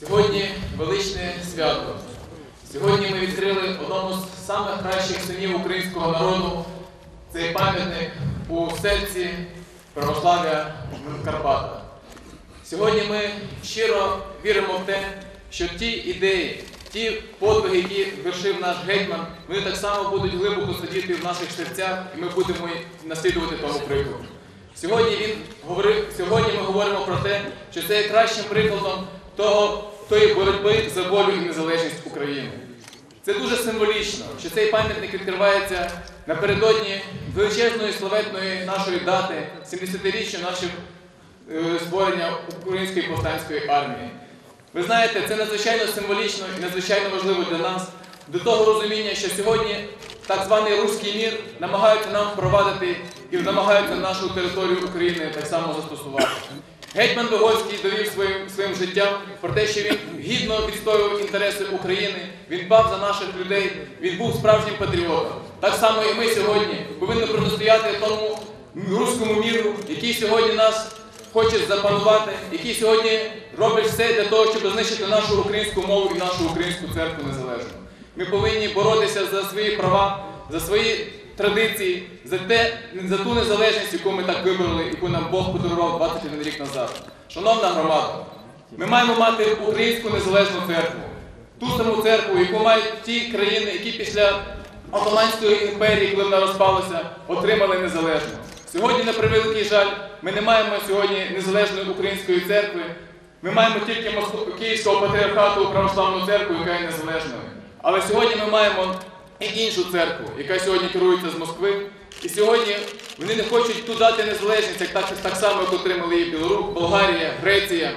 Сьогодні величне свято. Сьогодні ми відкрили одному з самих кращих синів українського народу цей пам'ятник у серці православ'я в Карпатах. Сьогодні ми щиро віримо в те, що ті ідеї, ті подвиги, які вершив наш гетьман, вони так само будуть глибоко сидіти в наших серцях, і ми будемо наслідувати тому прикладу. Сьогодні сьогодні ми говоримо про те, що це є кращим прикладом того, тої боротьби за волю і незалежність України. Це дуже символічно, що цей пам'ятник відкривається напередодні величезної славетної нашої дати, 70-річчя наших е, створення Української повстанської армії. Ви знаєте, це надзвичайно символічно і надзвичайно важливо для нас, до того розуміння, що сьогодні так званий руський мір намагаються нам впровадити і намагаються нашу територію України так само застосувати. Гетьман Вигольський довів своїм, своїм життям про те, що він гідно відстоював інтереси України, він дбав за наших людей, він був справжнім патріотом. Так само і ми сьогодні повинні протистояти тому руському міру, який сьогодні нас хоче запанувати, який сьогодні робить все для того, щоб знищити нашу українську мову і нашу українську церкву незалежно. Ми повинні боротися за свої права, за свої традиції, за те, за ту незалежність, яку ми так вибрали, яку нам Бог подарував 21 рік назад. Шановна громада, ми маємо мати українську незалежну церкву, ту саму церкву, яку мають ті країни, які після Отоманської імперії, коли вона розпалася, отримали незалежність. Сьогодні, на превеликий жаль, ми не маємо сьогодні незалежної української церкви. Ми маємо тільки Київського патріархату православну церкву, яка є незалежною. Але сьогодні ми маємо і іншу церкву, яка сьогодні керується з Москви. І сьогодні вони не хочуть ту дати незалежність, як так, так само, як отримали її Білорусь, Болгарія, Греція,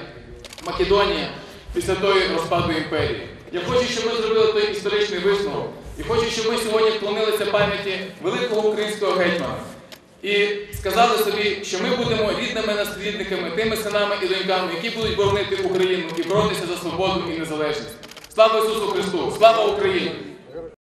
Македонія після тої розпаду імперії. Я хочу, щоб ми зробили той історичний висновок. І хочу, щоб ми сьогодні вклонилися пам'яті великого українського гетьмана. І сказали собі, що ми будемо рідними наслідниками, тими синами і доньками, які будуть боронити Україну і боротися за свободу і незалежність. Слава Ісусу Христу! Слава Україні!